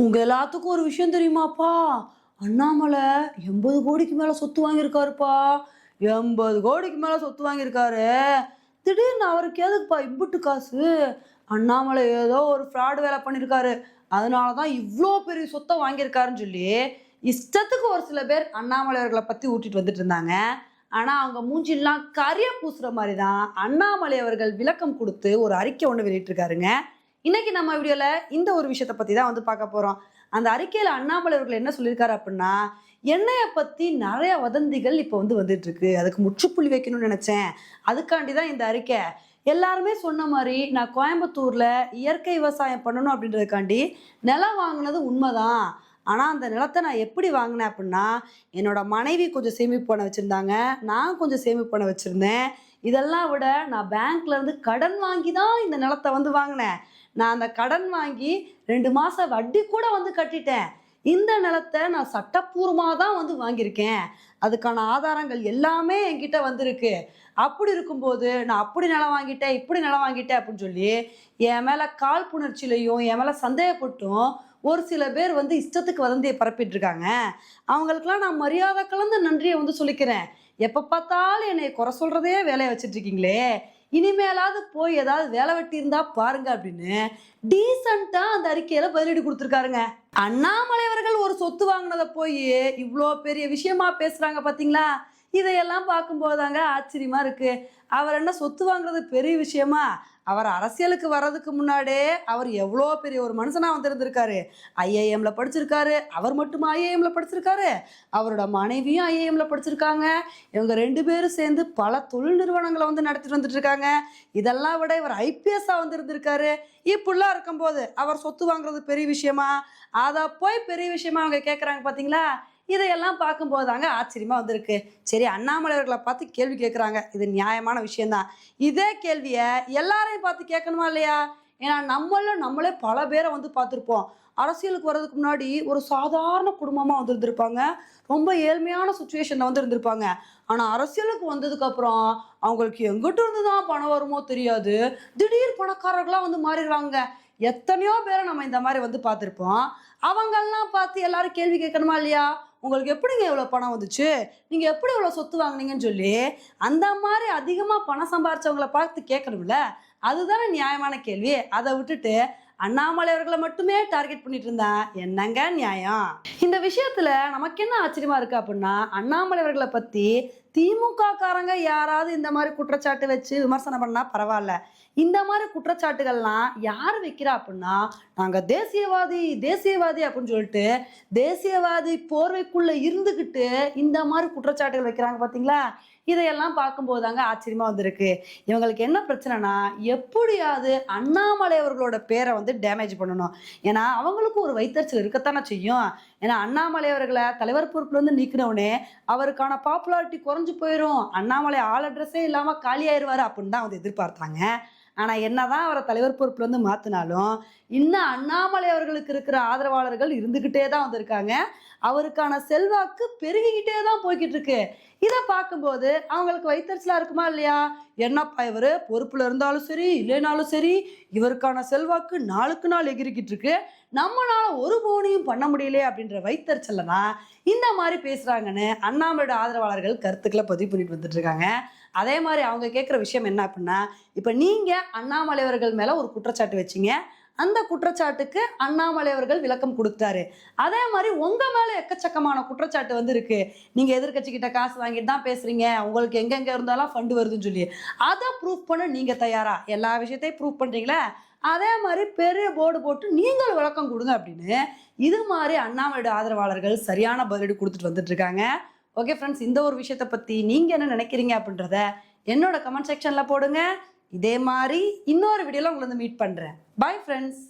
உங்க எல்லாத்துக்கும் ஒரு விஷயம் தெரியுமாப்பா? அண்ணாமலை எண்பது கோடிக்கு மேல சொத்து வாங்கியிருக்காருப்பா. எண்பது கோடிக்கு மேல சொத்து வாங்கியிருக்காரு. திடீர்னு அவருக்கு எதுக்குப்பா இம்புட்டு காசு? அண்ணாமலை ஏதோ ஒரு ஃப்ராடு வேலை பண்ணியிருக்காரு. அதனால தான் இவ்வளோ பெரிய சொத்தை வாங்கியிருக்காருன்னு சொல்லி இஷ்டத்துக்கு ஒரு சில பேர் அண்ணாமலையர்களை பற்றி ஊட்டிட்டு வந்துட்டு இருந்தாங்க. ஆனால் அவங்க மூஞ்சிலாம் கரிய பூசுகிற மாதிரி தான் அண்ணாமலை அவர்கள் விளக்கம் கொடுத்து ஒரு அறிக்கை ஒன்று வெளியிட்டிருக்காருங்க. இன்னைக்கு நம்ம வீடியோல இந்த ஒரு விஷயத்த பற்றி தான் வந்து பார்க்க போகிறோம் அந்த அறிக்கையில் அண்ணாமலை அவர்கள் என்ன சொல்லியிருக்காரு அப்படின்னா என்னையை பற்றி நிறைய வதந்திகள் இப்போ வந்து வந்துட்டு இருக்கு அதுக்கு முற்றுப்புள்ளி வைக்கணும்னு நினச்சேன். அதுக்காண்டி தான் இந்த அறிக்கை. எல்லாருமே சொன்ன மாதிரி நான் கோயம்புத்தூரில் இயற்கை விவசாயம் பண்ணணும் அப்படின்றதுக்காண்டி நிலம் வாங்கினது உண்மைதான். ஆனால் அந்த நிலத்தை நான் எப்படி வாங்கினேன் அப்படின்னா என்னோட மனைவி கொஞ்சம் சேமிப்பு பண்ண வச்சுருந்தாங்க. நான் கொஞ்சம் சேமிப்பு பண்ண வச்சுருந்தேன். இதெல்லாம் விட நான் பேங்க்லேருந்து கடன் வாங்கி தான் இந்த நிலத்தை வந்து வாங்கினேன். நான் அந்த கடன் வாங்கி ரெண்டு மாதம் வட்டி கூட வந்து கட்டிட்டேன். இந்த நிலத்தை நான் சட்டப்பூர்வமாக தான் வந்து வாங்கியிருக்கேன். அதுக்கான ஆதாரங்கள் எல்லாமே என்கிட்ட வந்திருக்கு. அப்படி இருக்கும்போது நான் அப்படி நிலம் வாங்கிட்டேன் இப்படி நிலம் வாங்கிட்டேன் அப்படின்னு சொல்லி என் மேலே கால் புணர்ச்சியிலையும் என் மேலே சந்தேகப்பட்டும் ஒரு சில பேர் வந்து இஷ்டத்துக்கு வதந்தியை பரப்பிட்டு இருக்காங்க அவங்களுக்கெல்லாம் நான் மரியாதை கலந்து நன்றியை வந்து சொல்லிக்கிறேன். எப்போ பார்த்தாலும் என்னை குறை சொல்கிறதே வேலையை வச்சுட்டு இருக்கீங்களே. இனிமேலாவது போய் ஏதாவது வேலை வெட்டி இருந்தா பாருங்க அப்படின்னு டீசெண்டா அந்த அறிக்கையில பதிலடி கொடுத்துருக்காருங்க. அண்ணாமலை அவர்கள் ஒரு சொத்து வாங்கினதை போய் இவ்வளோ பெரிய விஷயமா பேசுறாங்க பாத்தீங்களா? இதையெல்லாம் பார்க்கும்போதாங்க ஆச்சரியமா இருக்கு. அவர் என்ன சொத்து வாங்குறது பெரிய விஷயமா? அவர் அரசியலுக்கு வர்றதுக்கு முன்னாடியே அவர் எவ்வளோ பெரிய ஒரு மனுஷனாக வந்திருந்திருக்காரு. ஐஏஎம்ல படிச்சிருக்காரு. அவர் மட்டுமா ஐஏஎம்ல படிச்சிருக்காரு? அவரோட மனைவியும் ஐஏஎம்ல படிச்சிருக்காங்க. இவங்க ரெண்டு பேரும் சேர்ந்து பல தொழில் நிறுவனங்களை வந்து நடத்திட்டு வந்துட்டு இருக்காங்க இதெல்லாம் விட இவர் ஐபிஎஸ்ஸாக வந்திருந்திருக்காரு. இப்படிலாம் இருக்கும்போது அவர் சொத்து வாங்குறது பெரிய விஷயமா? அதை போய் பெரிய விஷயமா அவங்க கேட்குறாங்க பார்த்தீங்களா இதையெல்லாம் பார்க்கும்போது தாங்க ஆச்சரியமாக வந்திருக்கு. சரி அண்ணாமலை அவர்களை பார்த்து கேள்வி கேட்குறாங்க. இது நியாயமான விஷயந்தான் இதே கேள்வியை எல்லாரையும் பார்த்து கேட்கணுமா இல்லையா? ஏன்னா நம்மள நம்மளே பல பேரை வந்து பார்த்துருப்போம். அரசியலுக்கு வர்றதுக்கு முன்னாடி ஒரு சாதாரண குடும்பமாக வந்து இருந்திருப்பாங்க ரொம்ப ஏழ்மையான சுச்சுவேஷனில் வந்து இருந்திருப்பாங்க ஆனால் அரசியலுக்கு வந்ததுக்கப்புறம் அவங்களுக்கு எங்கிட்ட இருந்து தான் பணம் வருமோ தெரியாது. திடீர் பணக்காரர்களாக வந்து மாறிடுவாங்க. எத்தனையோ பேரை நம்ம இந்த மாதிரி வந்து பார்த்துருப்போம். அவங்கெல்லாம் பார்த்து எல்லாரும் கேள்வி கேட்கணுமா இல்லையா? உங்களுக்கு எப்படிங்க இவ்வளோ பணம் வந்துச்சு? நீங்கள் எப்படி இவ்வளோ சொத்து வாங்குனீங்கன்னு சொல்லி அந்த மாதிரி அதிகமாக பணம் சம்பாரிச்சவங்கள பார்த்து கேட்கணும்ல? அதுதானே நியாயமான கேள்வி. அதை விட்டுட்டு அண்ணாமலை அவர்களை மட்டுமே டார்கெட் பண்ணிட்டு இருந்தா என்னங்க நியாயம்? இந்த விஷயத்துல நமக்கு என்ன ஆச்சரியமா இருக்கு அப்படின்னா அண்ணாமலை அவர்களை பத்தி திமுக காரங்க யாராவது இந்த மாதிரி குற்றச்சாட்டு வச்சு விமர்சனம் பண்ணா பரவாயில்ல. இந்த மாதிரி குற்றச்சாட்டுகள்லாம் யார் வைக்கிறா அப்படின்னா நாங்கள் தேசியவாதி தேசியவாதி அப்படின்னு சொல்லிட்டு தேசியவாதி போர்வைக்குள்ளே இருந்துக்கிட்டு இந்த மாதிரி குற்றச்சாட்டுகள் வைக்கிறாங்க பார்த்தீங்களா இதையெல்லாம் பார்க்கும்போது தாங்க ஆச்சரியமாக வந்திருக்கு. இவங்களுக்கு என்ன பிரச்சனைனா எப்படியாவது அண்ணாமலை அவர்களோட பேரை வந்து டேமேஜ் பண்ணணும். ஏன்னா அவங்களுக்கும் ஒரு வைத்தறிச்சல் இருக்கத்தானே செய்யும். ஏன்னா அண்ணாமலை அவர்களை தலைவர் பொறுப்புல இருந்து நீக்கினவுடனே அவருக்கான பாப்புலாரிட்டி குறைஞ்சு போயிடும் அண்ணாமலை ஆள் அட்ரஸே இல்லாமல் காலியாயிருவாரு அப்படின்னு தான் வந்து எதிர்பார்த்தாங்க. ஆனால் என்னதான் அவரை தலைவர் பொறுப்புலேருந்து இருந்து இன்னும் அண்ணாமலை அவர்களுக்கு இருக்கிற ஆதரவாளர்கள் இருந்துக்கிட்டே தான் வந்திருக்காங்க. அவருக்கான செல்வாக்கு பெருகிக்கிட்டே தான் போய்கிட்டு இருக்கு இதை பார்க்கும்போது அவங்களுக்கு வைத்தறிச்சலாக இருக்குமா இல்லையா? என்னப்பா இவர்? பொறுப்பில் இருந்தாலும் சரி இல்லைனாலும் சரி இவருக்கான செல்வாக்கு நாளுக்கு நாள் எகிரிக்கிட்டு இருக்கு நம்மளால ஒரு போனியும் பண்ண முடியலையே அப்படின்ற வைத்தறிச்சல்ல இந்த மாதிரி பேசுகிறாங்கன்னு அண்ணாமலையோட ஆதரவாளர்கள் கருத்துக்களை பதிவு பண்ணிட்டு வந்துட்டு இருக்காங்க. அதே மாதிரி அவங்க கேட்குற விஷயம் என்ன அப்படின்னா இப்போ நீங்கள் அண்ணாமலை அவர்கள் ஒரு குற்றச்சாட்டு வச்சீங்க. அந்த குற்றச்சாட்டுக்கு அண்ணாமலை அவர்கள் விளக்கம் கொடுத்தாரு. அதே மாதிரி உங்க மேல எக்கச்சக்கமான குற்றச்சாட்டு வந்து இருக்கு நீங்க எதிர்க்கட்சி கிட்ட காசு வாங்கிட்டு தான் பேசுறீங்க. உங்களுக்கு எங்கெங்க இருந்தாலும் ஃபண்டு வருதுன்னு சொல்லி. அதை ப்ரூஃப் பண்ண நீங்க தயாரா? எல்லா விஷயத்தையும் ப்ரூஃப் பண்றீங்களா? அதே மாதிரி பெரிய போர்டு போட்டு நீங்கள் விளக்கம் கொடுங்க அப்படின்னு இது மாதிரி அண்ணாமலையோட ஆதரவாளர்கள் சரியான பதிலடி கொடுத்துட்டு வந்துட்டு இருக்காங்க. ஓகே ஃப்ரெண்ட்ஸ் இந்த ஒரு விஷயத்தை பற்றி நீங்கள் என்ன நினைக்கிறீங்க அப்படின்றத என்னோட கமெண்ட் செக்ஷனில் போடுங்க. இதே மாதிரி இன்னொரு வீடியோவில் உங்களை வந்து மீட் பண்ணுறேன் பாய் ஃப்ரெண்ட்ஸ்